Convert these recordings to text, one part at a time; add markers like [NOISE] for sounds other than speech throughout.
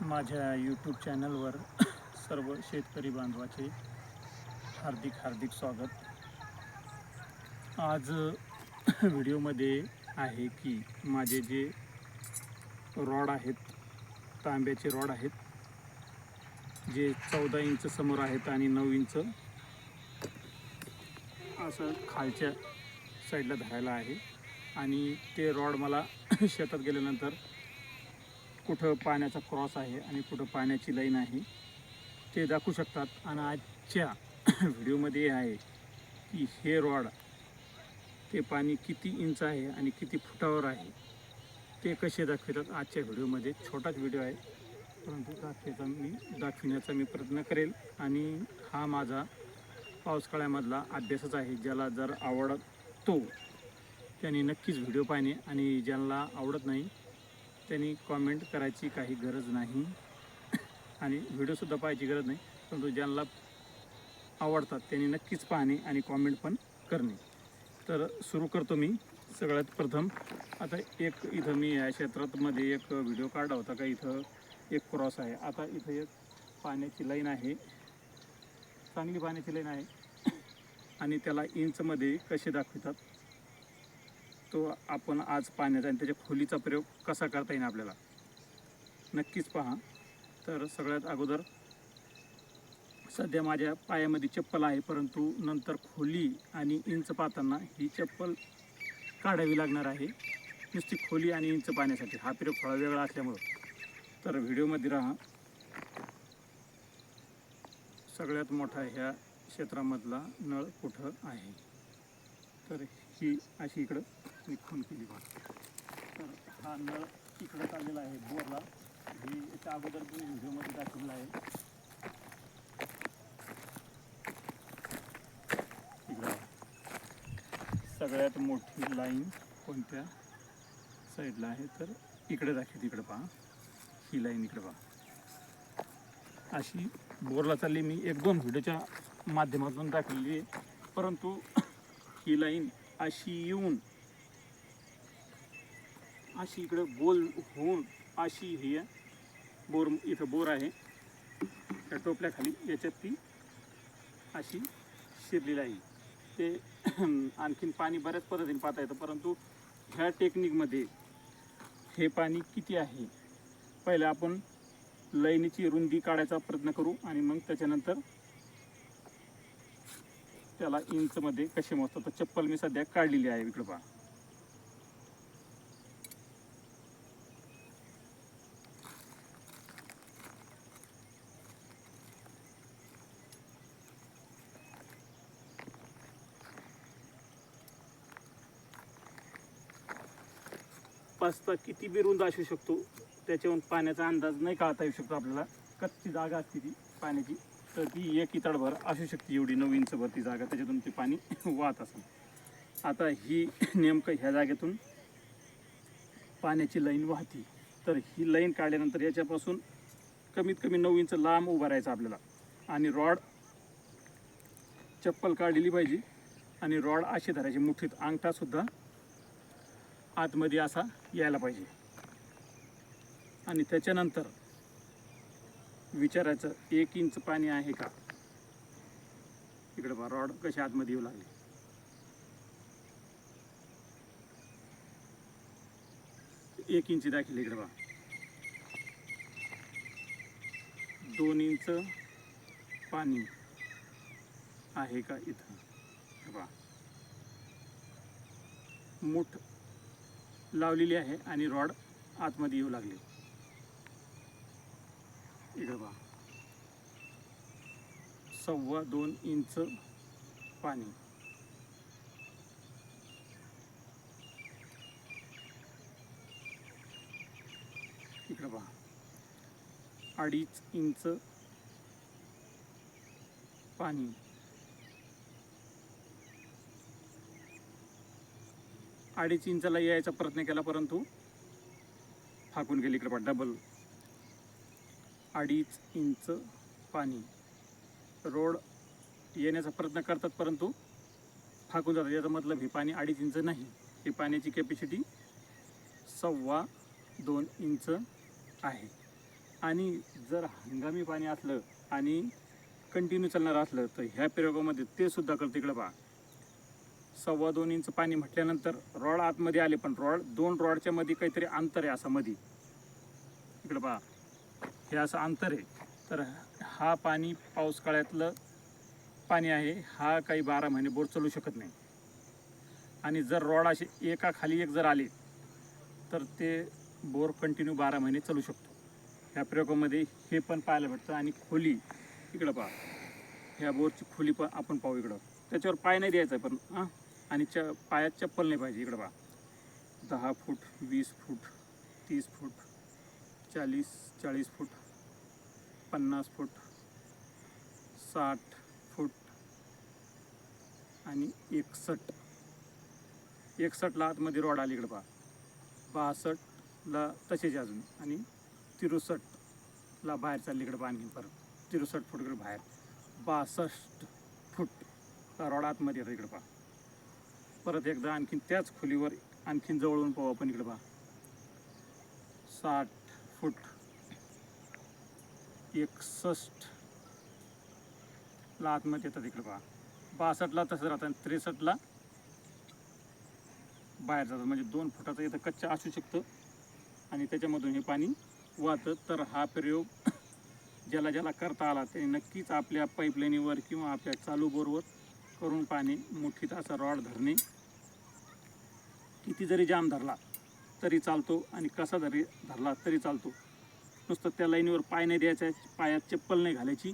माझ्या यूट्यूब चॅनलवर [COUGHS] सर्व शेतकरी बांधवाचे हार्दिक हार्दिक स्वागत. आज [COUGHS] व्हिडिओमध्ये आहे की माझे जे रॉड आहेत तांब्याचे रॉड आहेत जे चौदा इंच समोर आहेत आणि नऊ इंच असं खालच्या साईडला धरायला आहे. आणि ते रॉड मला [COUGHS] शेतात गेल्यानंतर कुठं पाण्याचा क्रॉस आहे आणि कुठं पाण्याची लाईन आहे ते दाखवू शकतात. आणि आजच्या [CLEARS THROAT] व्हिडिओमध्ये हे आहे की हे रॉड ते पाणी किती इंच आहे आणि किती फुटावर आहे ते कसे दाखवतात आजच्या व्हिडिओमध्ये. छोटाच व्हिडिओ आहे परंतु दाखवायचा मी दाखविण्याचा मी प्रयत्न करेल. आणि हा माझा पावसाळ्यामधला अभ्यासच आहे ज्याला जर आवडतो त्यांनी नक्कीच व्हिडिओ पाहणे. आणि ज्यांना आवडत नाही त्यांनी कॉमेंट करायची काही गरज नाही. आणि व्हिडिओसुद्धा पाहायची गरज नाही. परंतु ज्यांना आवडतात त्यांनी नक्कीच पाहणे आणि कॉमेंट पण करणे. तर सुरू करतो मी. सगळ्यात प्रथम आता एक इथं मी या क्षेत्रातमध्ये एक व्हिडिओ काढला होता का इथं एक क्रॉस आहे. आता इथं एक पाण्याची लाईन आहे. चांगली पाण्याची लाईन आहे. आणि त्याला इंचमध्ये कसे दाखवितात? तो आपण आज पाहण्याचा आणि त्याच्या खोलीचा प्रयोग कसा करता येईल आपल्याला? नक्कीच पहा. तर सगळ्यात अगोदर सध्या माझ्या पायामध्ये चप्पल आहे परंतु नंतर खोली आणि इंच पाहताना ही चप्पल काढावी लागणार आहे. नुसती खोली आणि इंच पाहण्यासाठी. हा प्रयोग थोडा वेगळा असल्यामुळं. तर व्हिडिओमध्ये राहा. सगळ्यात मोठा ह्या क्षेत्रामधला नळ कुठं आहे? तर ही अशी इकडं. मी खून केली पाहिजे तर हा नळ इकडं चाललेला आहे बोरला. हे याच्या अगोदर पण व्हिडिओमध्ये दाखवला आहे. इकडं सगळ्यात मोठी लाईन कोणत्या साईडला आहे? तर इकडे दाखवते इकडे पहा. ही लाईन इकडे पहा. अशी बोरला चालली मी एक दोन व्हिडिओच्या माध्यमातून दाखवलेली आहे. परंतु ही लाईन अशी येऊन अशी इकडं गोल होऊन अशी ही आहे. बोर इथं बोर आहे. त्या टोपल्याखाली याच्यात ती अशी शिरलेली आहे. ते [CLEARS THROAT] आणखीन पाणी बऱ्याच पद्धतीने पाहता येतं परंतु ह्या टेक्निकमध्ये हे पाणी किती आहे? पहिले आपण लाईनीची रुंदी काढायचा प्रयत्न करू आणि मग त्याच्यानंतर त्याला इंचमध्ये कसे मोजतात तर चप्पल मी सध्या काढलेली आहे इकडं पहा. पास्ता किती बी रुंद असू शकतो त्याच्यावरून पाण्याचा अंदाज नाही काढता येऊ शकतो आपल्याला. कच्ची जागा असते ती पाण्याची. तर ती एक इतडभर असू शकते एवढी नऊ इंचभर ती जागा त्याच्यातून ते पाणी [LAUGHS] वाहत असेल. आता ही नेमकं ह्या जागेतून पाण्याची लाईन वाहती. तर ही लाईन काढल्यानंतर याच्यापासून कमीत कमी नऊ इंच लांब उभं राहायचं आपल्याला. आणि रॉड चप्पल काढलेली पाहिजे. आणि रॉड अशी धरायची मुठीत अंगठासुद्धा आतमध्ये असा यायला पाहिजे. आणि त्याच्यानंतर विचारायचं एक इंच पाणी आहे का? इकडे बा रॉड कशी आतमध्ये येऊ लागली. एक इंच दाखल इकडे बा दोन इंच पाणी आहे का इथं? बा मोठ लावलेली आहे आणि रॉड आतमध्ये येऊ लागले. इकडं पहा. सव्वा दोन इंच पाणी. इकडं पहा. अडीच इंच पाणी. अडीच इंचाला यायचा प्रयत्न केला परंतु फाकून गेली इकडे डबल अडीच इंच पाणी. रोड येण्याचा प्रयत्न करतात परंतु फाकून जातात. याचा मतलब हे पाणी अडीच इंच नाही. ही पाण्याची कॅपॅसिटी सव्वा दोन इंच आहे. आणि जर हंगामी पाणी असलं आणि कंटिन्यू चालणारं असलं तर ह्या प्रयोगामध्ये ते सुद्धा करतं इकडं पहा. सव्वा दोन इंच पाणी म्हटल्यानंतर रॉड आतमध्ये आले पण रॉड दोन रॉडच्या मध्ये काहीतरी अंतर आहे असं मध्ये इकडं पहा. हे असं अंतर आहे. तर हा पाणी पाऊस पाणी आहे. हा काही बारा महिने बोर चालू शकत नाही. आणि जर रॉड असे एका खाली एक जर आले तर ते बोर कंटिन्यू बारा महिने चालू शकतो. ह्या प्रयोगामध्ये हे पण पाहायला भेटतं. आणि खोली इकडं पहा. ह्या बोरची खोली पण आपण पाहू इकडं. त्याच्यावर पाय नाही द्यायचा पण हां. आणि च पायात चप्पल नाही पाहिजे इकडं पहा. दहा फूट वीस फूट तीस फूट चाळीस चाळीस फूट पन्नास फूट साठ फूट आणि एकसष्ट एकसष्टला आतमध्ये रॉड आली इकडं पहा. बासष्टला तसेच अजून आणि तिरुसष्टला बाहेर चालली इकडं पहा आणखी परत. तिरुसष्ट फूट इकडं बाहेर. बासष्ट फूट. रॉड आतमध्ये येतं इकडं पहा. परत एकदा आणखीन त्याच खोलीवर आणखीन जवळून पाहू आपण इकडे पहा. साठ फूट एकसष्ट ला आतमध्ये येतात इकडे पहा. बासष्टला तसं राहतं आणि त्रेसष्टला बाहेर जातात म्हणजे दोन फुटाचं इथं कच्चं असू शकतं आणि त्याच्यामधून हे पाणी वाहतं. तर हा प्रयोग ज्याला ज्याला करता आला त्याने नक्कीच आपल्या पाईपलाईनीवर किंवा आपल्या चालू बोरवर करून पाणी मुठीत असा रॉड धरणे किती जरी जाम धरला तरी चालतो आणि कसा जरी धरला तरी चालतो. नुसतं त्या लाईनीवर पाय नाही द्यायचा आहे, पायात चप्पल नाही घालायची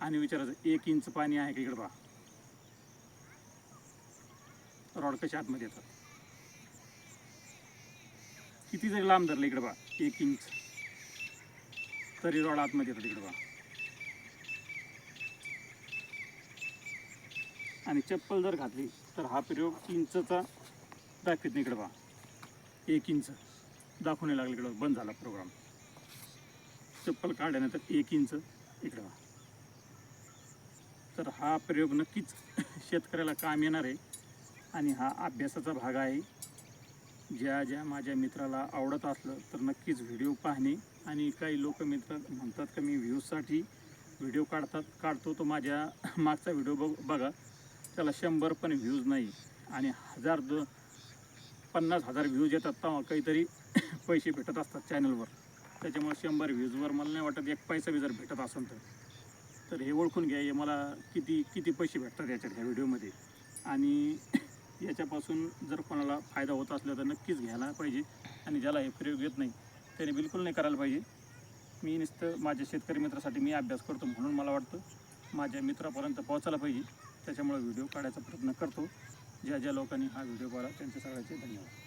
आणि विचारायचं एक इंच पाणी आहे का इकडं पहा रॉड कशा आतमध्ये येतात? किती जरी लांब धरलं इकडं बा एक इंच. तरी रॉड आतमध्ये येतात इकडं बा आणि चप्पल जर घातली तर हा प्रयोग इंचचा दाखवत इकडे इकडं पहा एक इंच दाखवणे लागले लागलं इकडं. बंद झाला प्रोग्राम चप्पल काढल्यानंतर एक इंच इकडं पहा तर हा प्रयोग नक्कीच [LAUGHS] शेतकऱ्याला काम येणार आहे. आणि हा अभ्यासाचा भाग आहे. ज्या ज्या माझ्या मित्राला आवडत असलं तर नक्कीच व्हिडिओ पाहणे. आणि काही लोक मित्र म्हणतात का मी व्ह्यूजसाठी व्हिडिओ काढतात काढतो तो माझ्या [LAUGHS] मागचा व्हिडिओ बघ बघा. त्याला शंभर पण व्ह्यूज नाही. आणि हजार दो पन्नास हजार व्ह्यूज येतात तेव्हा काहीतरी [COUGHS] पैसे भेटत असतात चॅनलवर त्याच्यामुळे शंभर व्ह्यूजवर मला नाही वाटत एक पैसा बी जर भेटत असेल तर. तर हे ओळखून घ्या हे मला किती किती पैसे भेटतात याच्यात ह्या व्हिडिओमध्ये आणि [COUGHS] याच्यापासून जर कोणाला फायदा होत असला तर नक्कीच घ्यायला पाहिजे. आणि ज्याला हे प्रयोग येत नाही त्याने बिलकुल नाही करायला पाहिजे. मी नुसतं माझ्या शेतकरी मित्रासाठी मी अभ्यास करतो म्हणून मला वाटतं माझ्या मित्रापर्यंत पोहोचायला पाहिजे. त्याच्यामुळे व्हिडिओ काढायचा प्रयत्न करतो. ज्या ज्या लोकांनी हा व्हिडिओ पाहिला त्यांचे सगळ्यांचे धन्यवाद.